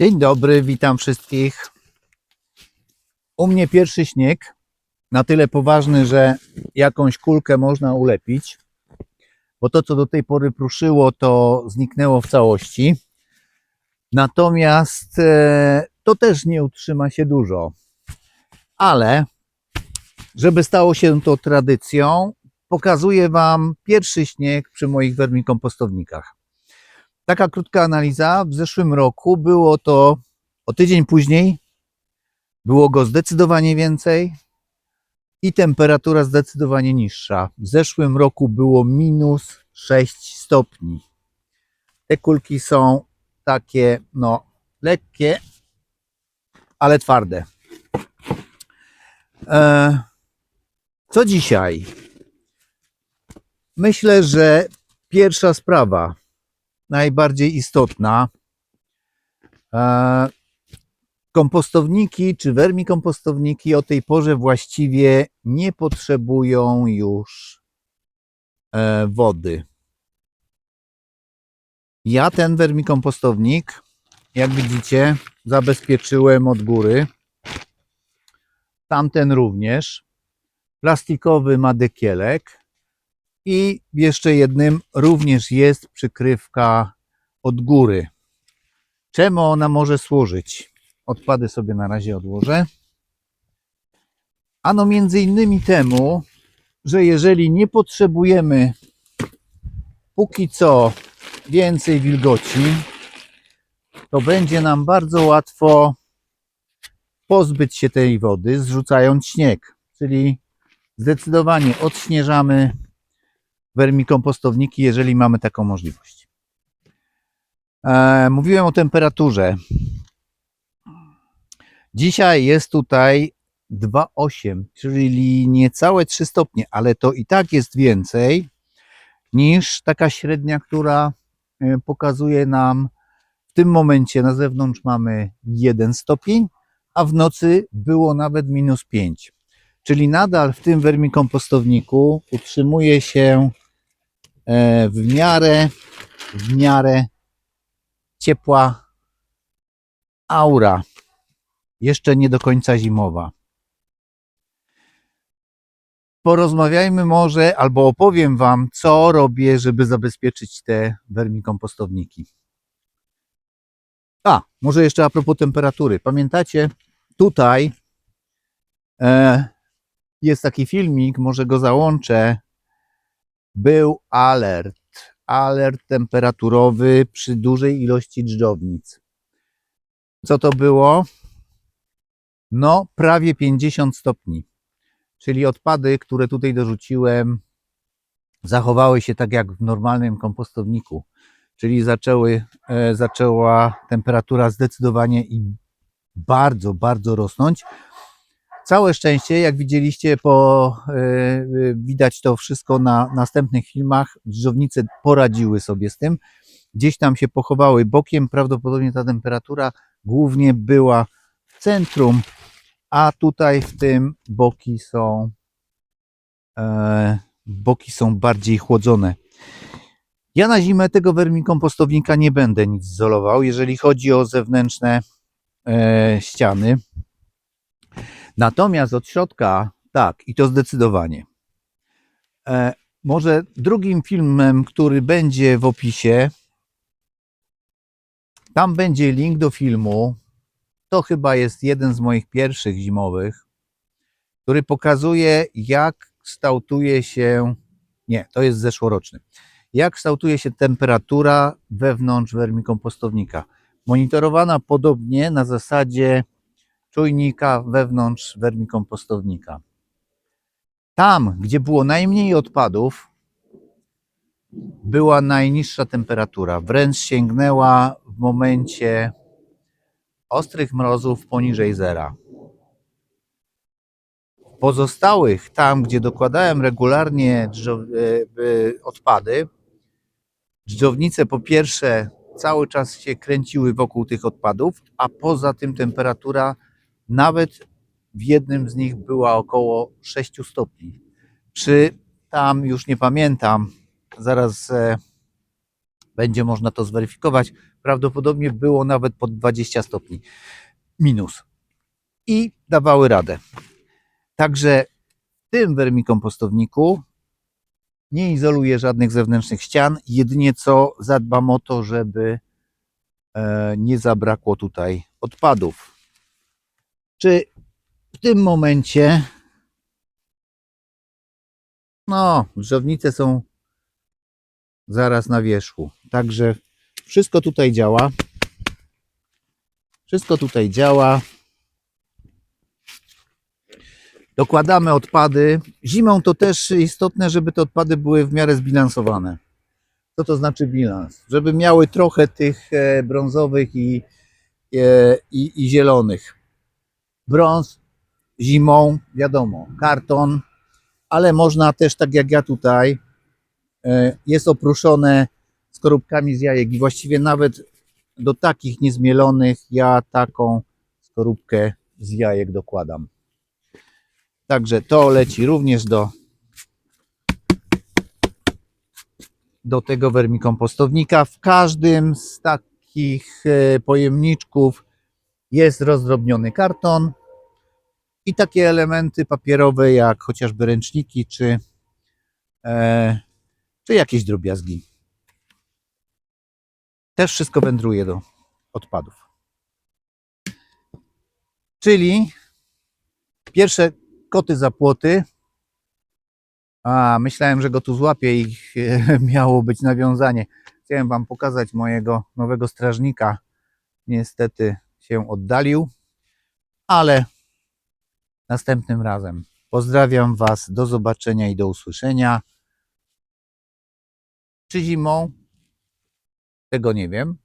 Dzień dobry, witam wszystkich. U mnie pierwszy śnieg, na tyle poważny, że jakąś kulkę można ulepić, bo to, co do tej pory pruszyło, to zniknęło w całości. Natomiast e, to też nie utrzyma się dużo. Ale, żeby stało się to tradycją, pokazuję Wam pierwszy śnieg przy moich wermikompostownikach. Taka krótka analiza. W zeszłym roku było to o tydzień później. Było go zdecydowanie więcej i temperatura zdecydowanie niższa. W zeszłym roku było minus 6 stopni. Te kulki są takie, no, lekkie, ale twarde. E, co dzisiaj? Myślę, że pierwsza sprawa najbardziej istotna. E, Kompostowniki czy wermikompostowniki o tej porze właściwie nie potrzebują już e, wody. Ja ten wermikompostownik, jak widzicie, zabezpieczyłem od góry. Tamten również. Plastikowy ma dekielek. I jeszcze jednym również jest przykrywka od góry. Czemu ona może służyć? Odpady sobie na razie odłożę. Ano między innymi temu, że jeżeli nie potrzebujemy póki co więcej wilgoci, to będzie nam bardzo łatwo pozbyć się tej wody, zrzucając śnieg. Czyli zdecydowanie odśnieżamy wermikompostowniki, jeżeli mamy taką możliwość. E, mówiłem o temperaturze. Dzisiaj jest tutaj 2,8, czyli niecałe 3 stopnie, ale to i tak jest więcej niż taka średnia, która e, pokazuje nam w tym momencie na zewnątrz mamy 1 stopień, a w nocy było nawet minus 5. Czyli nadal w tym wermikompostowniku utrzymuje się w miarę, w miarę ciepła aura. Jeszcze nie do końca zimowa. Porozmawiajmy może, albo opowiem Wam, co robię, żeby zabezpieczyć te wermikompostowniki. A, może jeszcze a propos temperatury. Pamiętacie, tutaj e, jest taki filmik, może go załączę. Był alert, alert temperaturowy przy dużej ilości dżdżownic. Co to było? No, prawie 50 stopni. Czyli odpady, które tutaj dorzuciłem, zachowały się tak jak w normalnym kompostowniku. Czyli zaczęły, e, zaczęła temperatura zdecydowanie i bardzo, bardzo rosnąć. Całe szczęście, jak widzieliście, po, e, e, widać to wszystko na następnych filmach. Drżownice poradziły sobie z tym. Gdzieś tam się pochowały bokiem. Prawdopodobnie ta temperatura głównie była w centrum, a tutaj w tym boki są e, boki są bardziej chłodzone. Ja na zimę tego wermikompostownika nie będę nic izolował, jeżeli chodzi o zewnętrzne e, ściany. Natomiast od środka tak, i to zdecydowanie. E, może drugim filmem, który będzie w opisie, tam będzie link do filmu. To chyba jest jeden z moich pierwszych zimowych, który pokazuje, jak kształtuje się. Nie, to jest zeszłoroczny. Jak kształtuje się temperatura wewnątrz wermikompostownika. Monitorowana podobnie na zasadzie czujnika wewnątrz wermikompostownika. Tam, gdzie było najmniej odpadów, była najniższa temperatura. Wręcz sięgnęła w momencie ostrych mrozów poniżej zera. Pozostałych, tam gdzie dokładałem regularnie e, e, odpady, dżdżownice po pierwsze cały czas się kręciły wokół tych odpadów, a poza tym temperatura nawet w jednym z nich była około 6 stopni. Przy tam już nie pamiętam, zaraz e, będzie można to zweryfikować. prawdopodobnie było nawet pod 20 stopni minus i dawały radę. Także w tym wermikompostowniku nie izoluję żadnych zewnętrznych ścian, jedynie co zadbam o to, żeby e, nie zabrakło tutaj odpadów. Czy w tym momencie no, drzewnice są zaraz na wierzchu. Także wszystko tutaj działa. Wszystko tutaj działa. Dokładamy odpady. Zimą to też istotne, żeby te odpady były w miarę zbilansowane. Co to znaczy bilans? Żeby miały trochę tych e, brązowych i, e, i, i zielonych. Brąz zimą, wiadomo, karton, ale można też, tak jak ja tutaj, e, jest oprószone skorupkami z jajek i właściwie nawet do takich niezmielonych ja taką skorupkę z jajek dokładam. Także to leci również do, do tego wermikompostownika. W każdym z takich e, pojemniczków jest rozdrobniony karton i takie elementy papierowe jak chociażby ręczniki czy, e, czy jakieś drobiazgi. Też wszystko wędruje do odpadów. Czyli pierwsze koty za płoty. A, myślałem, że go tu złapię i miało być nawiązanie. Chciałem Wam pokazać mojego nowego strażnika. Niestety się oddalił, ale następnym razem. Pozdrawiam Was, do zobaczenia i do usłyszenia. Czy zimą? Tego nie wiem.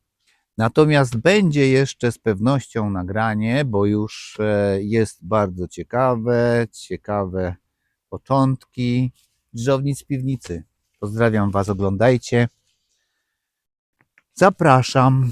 Natomiast będzie jeszcze z pewnością nagranie, bo już e, jest bardzo ciekawe, ciekawe początki drzewnic piwnicy. Pozdrawiam Was, oglądajcie. Zapraszam.